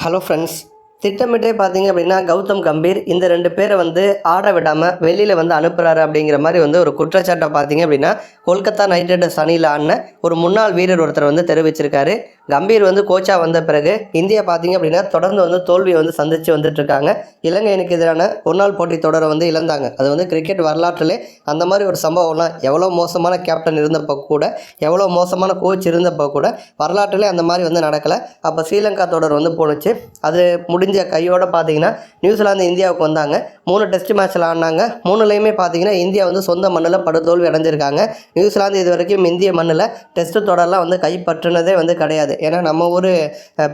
Hello friends திட்டமிட்டே பார்த்தீங்க அப்படின்னா கௌதம் கம்பீர் இந்த ரெண்டு பேரை வந்து ஆட விடாமல் வெளியில் வந்து அனுப்புகிறாரு அப்படிங்கிற மாதிரி வந்து ஒரு குற்றச்சாட்டை பார்த்தீங்க அப்படின்னா கொல்கத்தா நைட் ரைடர்ஸ் அணியில் ஆடின ஒரு முன்னாள் வீரர் ஒருத்தர் வந்து தெரிவிச்சிருக்காரு. கம்பீர் வந்து கோச்சா வந்த பிறகு இந்தியா பார்த்தீங்க அப்படின்னா தொடர்ந்து வந்து தோல்வியை வந்து சந்தித்து வந்துட்டுருக்காங்க. இலங்கை எனக்கு எதிரான ஒரு நாள் போட்டி தொடரை வந்து இழந்தாங்க. அது வந்து கிரிக்கெட் வரலாற்றிலே அந்த மாதிரி ஒரு சம்பவம்லாம் எவ்வளோ மோசமான கேப்டன் இருந்தப்போ கூட எவ்வளோ மோசமான கோச் இருந்தப்போ கூட வரலாற்றிலே அந்த மாதிரி வந்து நடக்கலை. அப்போ ஸ்ரீலங்கா தொடர் வந்து போணுச்சு. அது முடிஞ்ச கையோட பார்த்தீங்கன்னா நியூசிலாந்து இந்தியாவுக்கு வந்தாங்க. மூணு டெஸ்ட் மேட்ச்சில் ஆடினாங்க. மூணுலேயுமே பார்த்தீங்கன்னா இந்தியா வந்து சொந்த மண்ணில் படுதோல்வி அடைஞ்சிருக்காங்க. நியூசிலாந்து இது வரைக்கும் இந்திய மண்ணில் டெஸ்ட் தொடரெலாம் வந்து கைப்பற்றினதே வந்து கிடையாது. ஏன்னா நம்ம ஊர்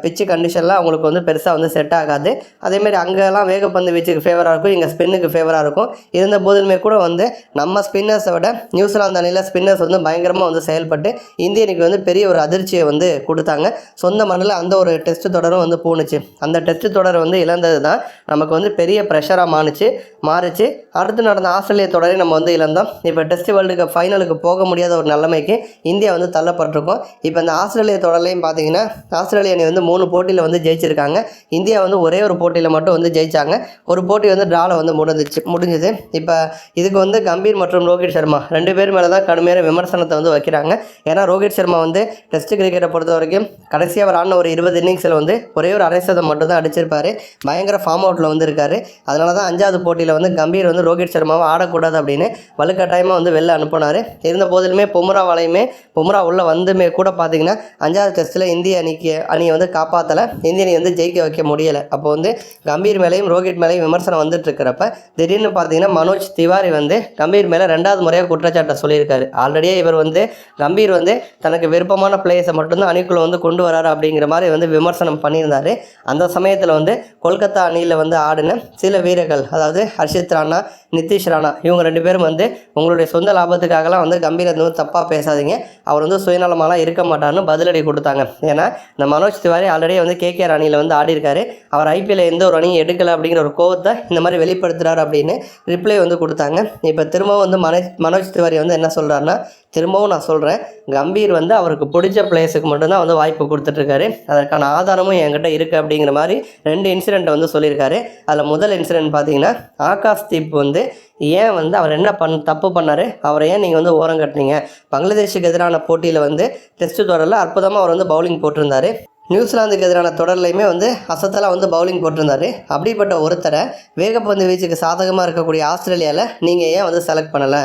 பிச்சு கண்டிஷன்லாம் அவங்களுக்கு வந்து பெருசாக வந்து செட் ஆகாது. அதேமாரி அங்கெல்லாம் வேகப்பந்து வீச்சுக்கு ஃபேவராக இருக்கும். இங்கே ஸ்பின்னுக்கு ஃபேவராக இருக்கும். இருந்த போதிலுமே கூட வந்து நம்ம ஸ்பின்னர்ஸை விட நியூசிலாந்து அணியில் ஸ்பின்னர்ஸ் வந்து பயங்கரமாக வந்து செயல்பட்டு இந்திய வந்து பெரிய ஒரு அதிர்ச்சியை வந்து கொடுத்தாங்க. சொந்த மண்ணில் அந்த ஒரு டெஸ்ட் தொடரும் வந்து போணுச்சு. அந்த டெஸ்ட் தொடர் வந்து இழந்தது தான் நமக்கு வந்து பெரிய ப்ரெஷராக மாணுச்சு மாறுச்சு. அடுத்து நடந்த ஆஸ்திரேலிய தொடரை நம்ம வந்து இழந்தோம். இப்போ டெஸ்ட் வேர்ல்டு கப் ஃபைனலுக்கு போக முடியாத ஒரு நிலைமைக்கு இந்தியா வந்து தள்ளப்பட்டிருக்கோம். இப்போ இந்த ஆஸ்திரேலிய தொடர்லையும் பார்த்தீங்கன்னா ஆஸ்திரேலிய அணி வந்து மூணு போட்டியில் வந்து ஜெயிச்சிருக்காங்க. இந்தியா வந்து ஒரே ஒரு போட்டியில் மட்டும் வந்து ஜெயித்தாங்க ஒரு போட்டி வந்து ட்ராவில் வந்து முடிஞ்சிச்சு முடிஞ்சுது. இப்போ இதுக்கு வந்து கம்பீர் மற்றும் ரோஹித் சர்மா ரெண்டு பேர் மேலே தான் கடுமையான விமர்சனத்தை வந்து வைக்கிறாங்க. ஏன்னா ரோஹித் சர்மா வந்து டெஸ்ட் கிரிக்கெட்டை பொறுத்த வரைக்கும் கடைசியாக அவர் ஆடின ஒரு இருபது இன்னிங்ஸில் வந்து ஒரே ஒரு அரை சதம் மட்டும் தான் அடிச்சிருப்பார். பயங்கர ஃபார்ம் அவுட்டில் வந்து இருக்காரு அதனால தான் அஞ்சாவது போட்டியில் வந்து கம்பீர் வந்து ரோஹித் சர்மாவை ஆடக்கூடாது அப்படின்னு வலுக்கட்டாயமாக வந்து வெளில அனுப்பினார். இருந்த போதிலுமே பொம்ராவாலையுமே பொம்ரா உள்ளே வந்துமே கூட பார்த்தீங்கன்னா அஞ்சாவது டெஸ்ட்டில் இந்திய அணிக்கு அணியை வந்து காப்பாற்றலை இந்திய அணி வந்து ஜெயிக்க வைக்க முடியலை. அப்போ வந்து கம்பீர் மேலேயும் ரோஹித் மேலேயும் விமர்சனம் வந்துட்டு இருக்கிறப்ப திடீர்னு பார்த்தீங்கன்னா மனோஜ் திவாரி வந்து கம்பீர் மேலே ரெண்டாவது முறையாக குற்றச்சாட்டை சொல்லியிருக்காரு. ஆல்ரெடியே இவர் வந்து கம்பீர் வந்து தனக்கு விருப்பமான பிளேயர்ஸை மட்டும்தான் அணிக்குள்ளே வந்து கொண்டு வராரு அப்படிங்கிற மாதிரி வந்து விமர்சனம் பண்ணியிருந்தார். அந்த சமயத்தில் வந்து வந்து கொல்கத்தா அணியில் வந்து ஆடின சில வீரர்கள் அதாவது ஹர்ஷித் ராணா நிதிஷ் ராணா இவங்க ரெண்டு பேரும் வந்து உங்களுடைய சொந்த லாபத்துக்காகலாம் வந்து கம்பீர் வந்து தப்பாக பேசாதீங்க. அவர் வந்து சுயநலமாலாம் இருக்க மாட்டார்னு பதிலடி கொடுத்தாங்க. ஏன்னா இந்த மனோஜ் திவாரி ஆல்ரெடி வந்து கேகேஆர் அணியில் வந்து ஆடி இருக்காரு அவர் ஐபிஎல் எந்த ஒரு அணியும் எடுக்கலை அப்படிங்கிற ஒரு கோவத்தை இந்த மாதிரி வெளிப்படுத்துறாரு அப்படின்னு ரிப்ளை வந்து கொடுத்தாங்க. இப்போ திரும்பவும் வந்து மனோஜ் மனோஜ் திவாரி வந்து என்ன சொல்கிறாருன்னா திரும்பவும் நான் சொல்கிறேன் கம்பீர் வந்து அவருக்கு பிடிச்ச பிளேஸுக்கு மட்டும்தான் வந்து வாய்ப்பு கொடுத்துட்ருக்காரு. அதற்கான ஆதாரமும் என்கிட்ட இருக்குது அப்படிங்கிற மாதிரி ரெண்டு இன்சிடெண்ட்டை வந்து சொல்லியிருக்காரு. அதில் முதல் இன்சிடெண்ட் பார்த்தீங்கன்னா ஆகாஷ் தீப் வந்து ஏன் வந்து அவர் என்ன பண் தப்பு பண்ணார்? அவரை ஏன் நீங்கள் வந்து ஓரம் கட்டினீங்க? பங்களாதேஷுக்கு எதிரான போட்டியில் வந்து டெஸ்ட் தொடரில் அற்புதமாக அவர் வந்து பவுலிங் போட்டிருந்தார். நியூசிலாந்துக்கு எதிரான தொடர்லையுமே வந்து அசத்தலாக வந்து பவுலிங் போட்டிருந்தாரு. அப்படிப்பட்ட ஒருத்தரை வேகப்பந்து வீச்சுக்கு சாதகமாக இருக்கக்கூடிய ஆஸ்திரேலியாவில் நீங்கள் ஏன் வந்து செலக்ட் பண்ணலை?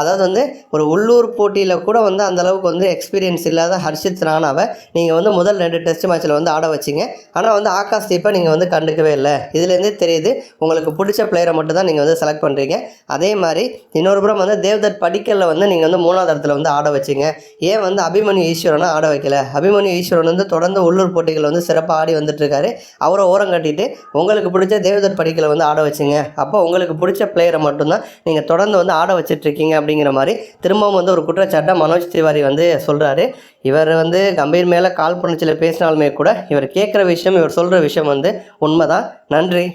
அதாவது வந்து ஒரு உள்ளூர் போட்டியில் கூட வந்து அந்தளவுக்கு வந்து எக்ஸ்பீரியன்ஸ் இல்லாத ஹர்ஷித் ராணாவை நீங்கள் வந்து முதல் ரெண்டு டெஸ்ட் மேட்ச்சில் வந்து ஆட வச்சிங்க. ஆனால் வந்து ஆகாஷ் தீப்பை நீங்கள் வந்து கண்டுக்கவே இல்லை. இதுலேருந்தே தெரியுது உங்களுக்கு பிடிச்ச பிளேயரை மட்டும் தான் நீங்கள் வந்து செலக்ட் பண்ணுறீங்க அதே மாதிரி இன்னொரு புறம் வந்து தேவ்தத் படிக்கலில் வந்து நீங்கள் வந்து மூணாவது இடத்துல வந்து ஆட வச்சிங்க. ஏன் வந்து அபிமன்யு ஈஸ்வரனை ஆட வைக்கல? அபிமன்யு ஈஸ்வரன் வந்து தொடர்ந்து உள்ளூர் போட்டிகள் வந்து சிறப்பாக ஆடி வந்துட்டுருக்காரு. அவரை ஓரம் கட்டிட்டு உங்களுக்கு பிடிச்ச தேவதர் படிக்கலை வந்து ஆட வச்சிங்க. அப்போ உங்களுக்கு பிடிச்ச பிளேயரை மட்டும்தான் நீங்கள் தொடர்ந்து வந்து ஆட வச்சிட்ருக்கீங்க அப்படிங்கிற மாதிரி திரும்பவும் வந்து ஒரு குற்றச்சாட்டை மனோஜ் திவாரி வந்து சொல்கிறாரு இவர் வந்து கம்பீர் மேலே கால் பண்ணிச்சில் பேசினாலுமே கூட இவர் கேட்குற விஷயம் இவர் சொல்கிற விஷயம் வந்து உண்மைதான். நன்றி.